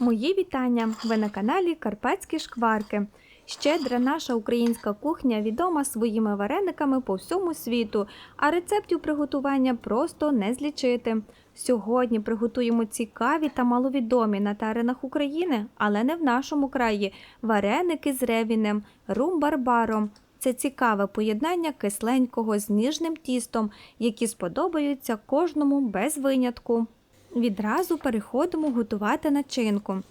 Мої вітання! Ви на каналі Карпатські шкварки. Щедра наша українська кухня відома своїми варениками по всьому світу, а рецептів приготування просто не злічити. Сьогодні приготуємо цікаві та маловідомі на теренах України, але не в нашому краї. Вареники з ревінем, румбарбаром. Це цікаве поєднання кисленького з ніжним тістом, які сподобаються кожному без винятку. Відразу переходимо готувати начинку.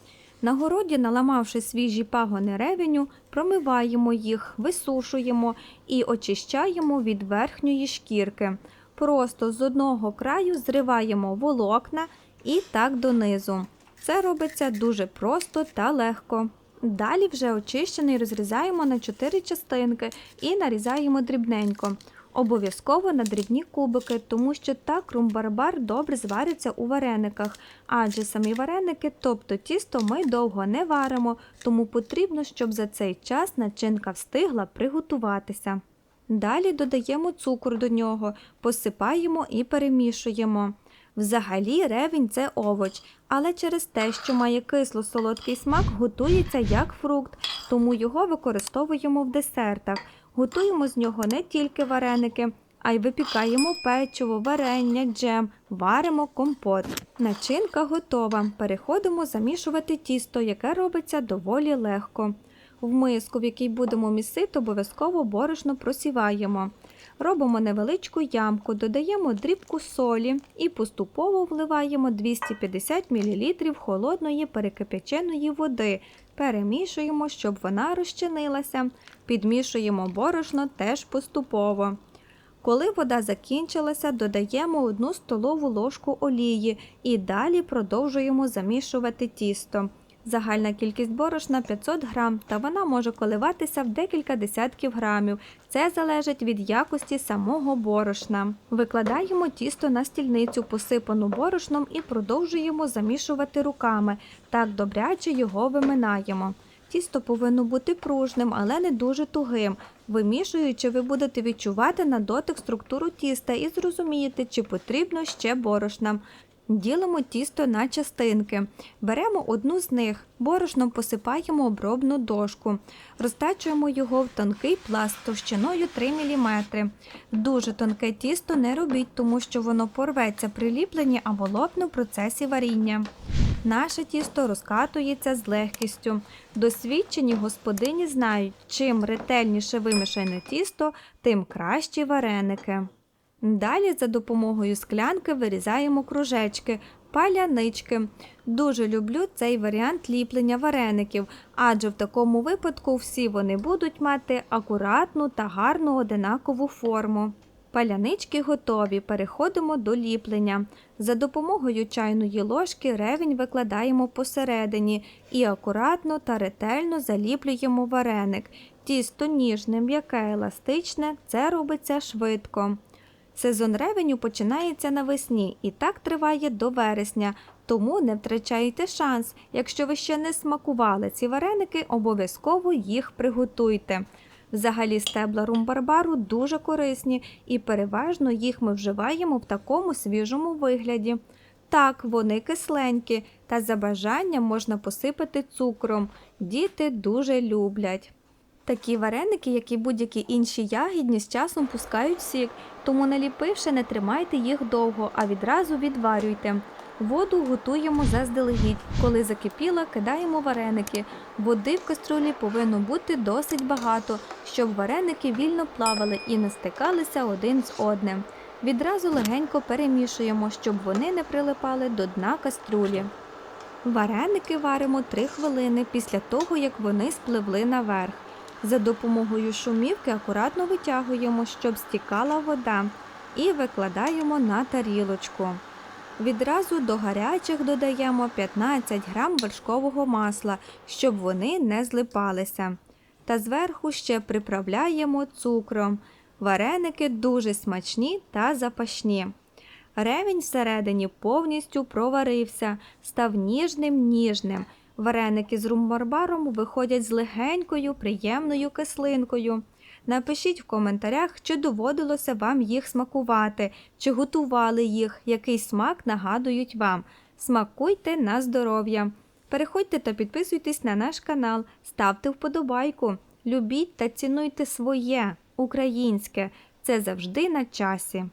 На городі, наламавши свіжі пагони ревеню, промиваємо їх, висушуємо і очищаємо від верхньої шкірки. Просто з одного краю зриваємо волокна і так донизу. Це робиться дуже просто та легко. Далі вже очищений розрізаємо на 4 частинки і нарізаємо дрібненько. Обов'язково на дрібні кубики, тому що так румбарбар добре звариться у варениках, адже самі вареники, тобто тісто, ми довго не варимо, тому потрібно, щоб за цей час начинка встигла приготуватися. Далі додаємо цукор до нього, посипаємо і перемішуємо. Взагалі ревінь це овоч, але через те, що має кисло-солодкий смак, готується як фрукт, тому його використовуємо в десертах. Готуємо з нього не тільки вареники, а й випікаємо печиво, варення, джем, варимо компот. Начинка готова. Переходимо замішувати тісто, яке робиться доволі легко. В миску, в якій будемо місити, обов'язково борошно просіваємо. Робимо невеличку ямку, додаємо дрібку солі і поступово вливаємо 250 мл холодної перекипяченої води. Перемішуємо, щоб вона розчинилася. Підмішуємо борошно теж поступово. Коли вода закінчилася, додаємо 1 столову ложку олії і далі продовжуємо замішувати тісто. Загальна кількість борошна 500 грам, та вона може коливатися в декілька десятків грамів. Це залежить від якості самого борошна. Викладаємо тісто на стільницю, посипану борошном, і продовжуємо замішувати руками. Так добряче його виминаємо. Тісто повинно бути пружним, але не дуже тугим. Вимішуючи, ви будете відчувати на дотик структуру тіста і зрозумієте, чи потрібно ще борошна. Ділимо тісто на частинки. Беремо одну з них, борошном посипаємо обробну дошку, розтачуємо його в тонкий пласт товщиною 3 мм. Дуже тонке тісто не робіть, тому що воно порветься при ліпленні або лопне в процесі варіння. Наше тісто розкатується з легкістю. Досвідчені господині знають, чим ретельніше вимішане тісто, тим кращі вареники. Далі за допомогою склянки вирізаємо кружечки, палянички. Дуже люблю цей варіант ліплення вареників, адже в такому випадку всі вони будуть мати акуратну та гарну одинакову форму. Палянички готові, переходимо до ліплення. За допомогою чайної ложки ревень викладаємо посередині і акуратно та ретельно заліплюємо вареник. Тісто ніжне, м'яке, еластичне, це робиться швидко. Сезон ревеню починається навесні і так триває до вересня, тому не втрачайте шанс. Якщо ви ще не смакували ці вареники, обов'язково їх приготуйте. Взагалі стебла румбарбару дуже корисні і переважно їх ми вживаємо в такому свіжому вигляді. Так, вони кисленькі, та за бажанням можна посипати цукром. Діти дуже люблять. Такі вареники, як і будь-які інші ягідні, з часом пускають сік, тому наліпивши, не тримайте їх довго, а відразу відварюйте. Воду готуємо заздалегідь. Коли закипіла, кидаємо вареники. Води в каструлі повинно бути досить багато, щоб вареники вільно плавали і не стикалися один з одним. Відразу легенько перемішуємо, щоб вони не прилипали до дна каструлі. Вареники варимо 3 хвилини після того, як вони спливли наверх. За допомогою шумівки акуратно витягуємо, щоб стікала вода, і викладаємо на тарілочку. Відразу до гарячих додаємо 15 грам вершкового масла, щоб вони не злипалися. Та зверху ще приправляємо цукром. Вареники дуже смачні та запашні. Ревень всередині повністю проварився, став ніжним ніжним. Вареники з румбарбаром виходять з легенькою, приємною кислинкою. Напишіть в коментарях, чи доводилося вам їх смакувати, чи готували їх, який смак нагадують вам. Смакуйте на здоров'я. Переходьте та підписуйтесь на наш канал, ставте вподобайку, любіть та цінуйте своє українське. Це завжди на часі.